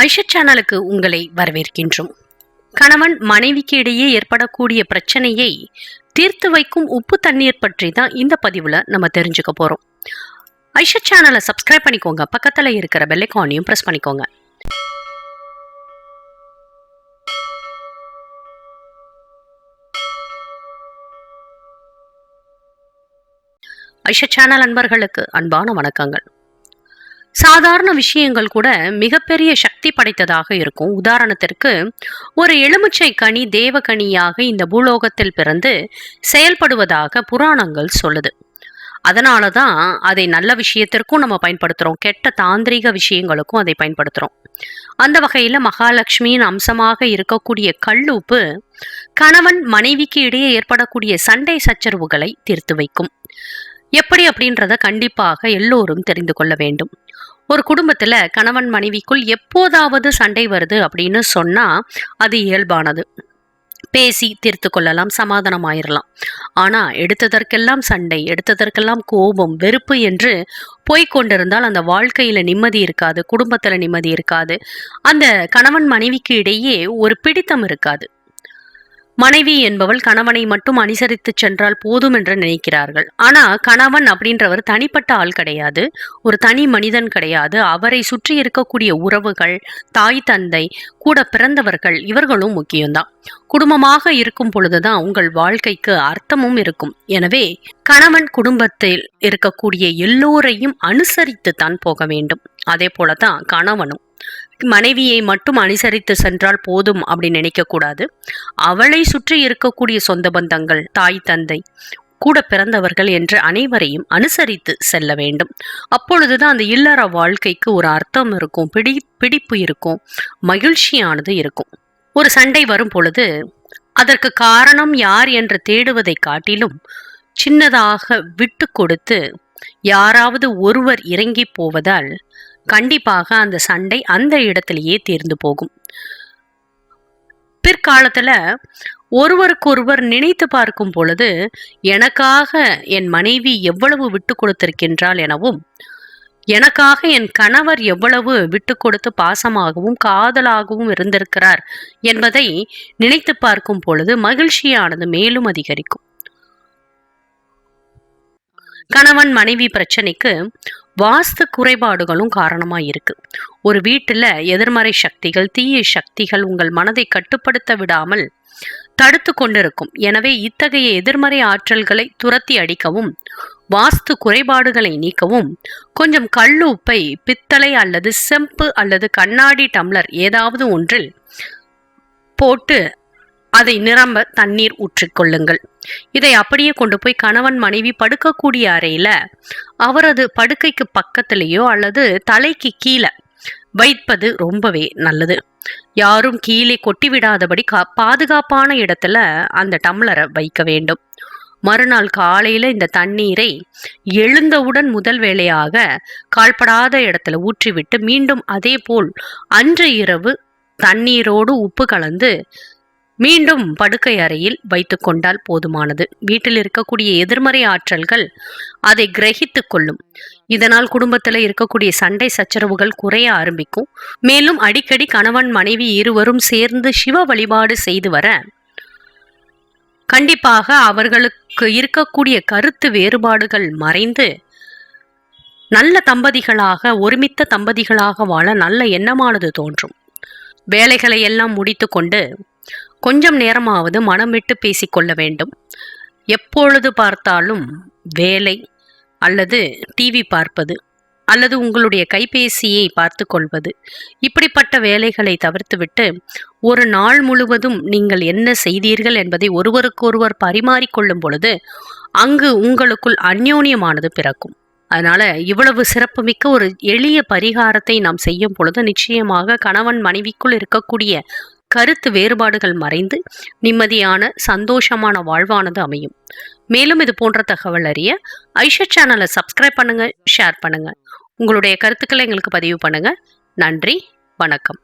ஐஷா சேனலுக்கு உங்களை வரவேற்கின்றோம். கணவன் மனைவிக்கு இடையே ஏற்படக்கூடிய பிரச்சனையை தீர்த்து வைக்கும் உப்பு தண்ணீர் பற்றி தான் இந்த பதிவில் நம்ம தெரிஞ்சுக்க போகிறோம் ஐஷா சேனலை சப்ஸ்கிரைப் பண்ணிக்கோங்க. பக்கத்தில் இருக்கிற பெல்லைக்கானையும் ப்ரெஸ் பண்ணிக்கோங்க. ஐஷா சேனல் அன்பர்களுக்கு அன்பான வணக்கங்கள். சாதாரண விஷயங்கள் கூட மிகப்பெரிய சக்தி படைத்ததாக இருக்கும். உதாரணத்திற்கு ஒரு எலுமிச்சை கனி தேவகனியாக இந்த பூலோகத்தில் பிறந்து செயல்படுவதாக புராணங்கள் சொல்லுது. அதனால தான் அதை நல்ல விஷயத்திற்கும் நம்ம பயன்படுத்துகிறோம் கெட்ட தாந்திரிக விஷயங்களுக்கும் அதை பயன்படுத்துகிறோம் அந்த வகையில் மகாலட்சுமியின் அம்சமாக இருக்கக்கூடிய கல்லுப்பு கணவன் மனைவிக்கு இடையே ஏற்படக்கூடிய சண்டை சச்சரவுகளை தீர்த்து வைக்கும். எப்படி அப்படின்றத கண்டிப்பாக எல்லோரும் தெரிந்து கொள்ள வேண்டும். ஒரு குடும்பத்தில் கணவன் மனைவிக்குள் எப்போதாவது சண்டை வருது அப்படின்னு சொன்னால் அது இயல்பானது. பேசி தீர்த்து கொள்ளலாம் சமாதானம் ஆயிரலாம். ஆனால் எடுத்ததற்கெல்லாம் சண்டை எடுத்ததற்கெல்லாம் கோபம் வெறுப்பு என்று போய்கொண்டிருந்தால் அந்த வாழ்க்கையில் நிம்மதி இருக்காது குடும்பத்தில் நிம்மதி இருக்காது. அந்த கணவன் மனைவிக்கு இடையே ஒரு பிடித்தம் இருக்காது. மனைவி என்பவள் கணவனை மட்டும் அனுசரித்து சென்றால் போதும் என்று நினைக்கிறார்கள். ஆனா கணவன் அப்படின்றவர் தனிப்பட்ட ஆள் கிடையாது. ஒரு தனி மனிதன் கிடையாது. அவரை சுற்றி இருக்கக்கூடிய உறவுகள் தாய் தந்தை கூட பிறந்தவர்கள் இவர்களும் முக்கியம்தான். குடும்பமாக இருக்கும் பொழுதுதான் உங்கள் வாழ்க்கைக்கு அர்த்தமும் இருக்கும். எனவே கணவன் குடும்பத்தில் இருக்கக்கூடிய எல்லோரையும் அனுசரித்து தான் போக வேண்டும். அதே போலதான் கணவனும். மனைவியை மட்டும் அனுசரித்து சென்றால் போதும் அப்படின்னு நினைக்கக்கூடாது. அவளை சுற்றி இருக்கக்கூடிய சொந்த பந்தங்கள் தாய் தந்தை கூட பிறந்தவர்கள் என்று அனைவரையும் அனுசரித்து செல்ல வேண்டும். அப்பொழுதுதான் அந்த இல்லற வாழ்க்கைக்கு ஒரு அர்த்தம் இருக்கும் பிடி பிடிப்பு இருக்கும் மகிழ்ச்சியானது இருக்கும். ஒரு சண்டை வரும் பொழுது அதற்கு காரணம் யார் என்று தேடுவதை காட்டிலும் சின்னதாக விட்டு கொடுத்து யாராவது ஒருவர் இறங்கி போவதால் கண்டிப்பாக அந்த சண்டை அந்த இடத்திலேயே தீர்ந்து போகும். பிற்காலத்துல ஒருவருக்கொருவர் நினைத்து பார்க்கும் பொழுது எனக்காக என் மனைவி எவ்வளவு விட்டு கொடுத்திருக்கின்றாள் எனவும் எனக்காக என் கணவர் எவ்வளவு விட்டு கொடுத்து பாசமாகவும் காதலாகவும் இருந்திருக்கிறார் என்பதை நினைத்து பார்க்கும் பொழுது மகிழ்ச்சியானது மேலும் அதிகரிக்கும். கணவன் மனைவி பிரச்சனைக்கு வாஸ்து குறைபாடுகளும் காரணமாக இருக்குது ஒரு வீட்டில் எதிர்மறை சக்திகள் தீய சக்திகள் உங்கள் மனதை கட்டுப்படுத்த விடாமல் தடுத்து கொண்டிருக்கும். எனவே இத்தகைய எதிர்மறை ஆற்றல்களை துரத்தி அடிக்கவும் வாஸ்து குறைபாடுகளை நீக்கவும் கொஞ்சம் கல் உப்பை பித்தளை அல்லது செம்பு அல்லது கண்ணாடி டம்ளர் ஏதாவது ஒன்றில் போட்டு அதை நிரம்ப தண்ணீர் ஊற்றிக்கொள்ளுங்கள். இதை அப்படியே கொண்டு போய் கணவன் மனைவி படுக்கக்கூடிய அறையில அவரது படுக்கைக்கு பக்கத்திலேயோ அல்லது தலைக்கு கீழே வைப்பது ரொம்பவே நல்லது. யாரும் கீழே கொட்டி விடாதபடி கா பாதுகாப்பான இடத்துல அந்த டம்ளரை வைக்க வேண்டும். மறுநாள் காலையில இந்த தண்ணீரை எழுந்தவுடன் முதல் வேளையாக கால்படாத இடத்துல ஊற்றிவிட்டு மீண்டும் அதே போல் அன்று இரவு தண்ணீரோடு உப்பு கலந்து மீண்டும் படுக்கை அறையில் வைத்து கொண்டால் போதுமானது. வீட்டில் இருக்கக்கூடிய எதிர்மறை ஆற்றல்கள் அதை கிரகித்து கொள்ளும். இதனால் குடும்பத்தில் இருக்கக்கூடிய சண்டை சச்சரவுகள் குறைய ஆரம்பிக்கும். மேலும் அடிக்கடி கணவன் மனைவி இருவரும் சேர்ந்து சிவ வழிபாடு செய்து வர கண்டிப்பாக அவர்களுக்கு இருக்கக்கூடிய கருத்து வேறுபாடுகள் மறைந்து நல்ல தம்பதிகளாக ஒருமித்த தம்பதிகளாக வாழ நல்ல எண்ணமானது தோன்றும். வேலைகளை எல்லாம் முடித்து கொண்டு கொஞ்சம் நேரமாவது மனம் விட்டு பேசிக்கொள்ள வேண்டும். எப்பொழுது பார்த்தாலும் வேலை அல்லது டிவி பார்ப்பது அல்லது உங்களுடைய கைபேசியை பார்த்து கொள்வது இப்படிப்பட்ட வேலைகளை தவிர்த்துவிட்டு ஒரு நாள் முழுவதும் நீங்கள் என்ன செய்தீர்கள் என்பதை ஒருவருக்கொருவர் பரிமாறிக்கொள்ளும் பொழுது அங்கு உங்களுக்குள் அந்யோன்யமானது பிறக்கும். அதனால் இவ்வளவு சிறப்புமிக்க ஒரு எளிய பரிகாரத்தை நாம் செய்யும் பொழுது நிச்சயமாக கணவன் மனைவிக்குள் இருக்கக்கூடிய கருத்து வேறுபாடுகள் மறைந்து நிம்மதியான சந்தோஷமான வாழ்வானது அமையும். மேலும் இது போன்ற தகவல் அறிய ஐஷா சேனலை சப்ஸ்கிரைப் பண்ணுங்கள் ஷேர் பண்ணுங்கள் உங்களுடைய கருத்துக்களை எங்களுக்கு பதிவு பண்ணுங்கள் நன்றி வணக்கம்.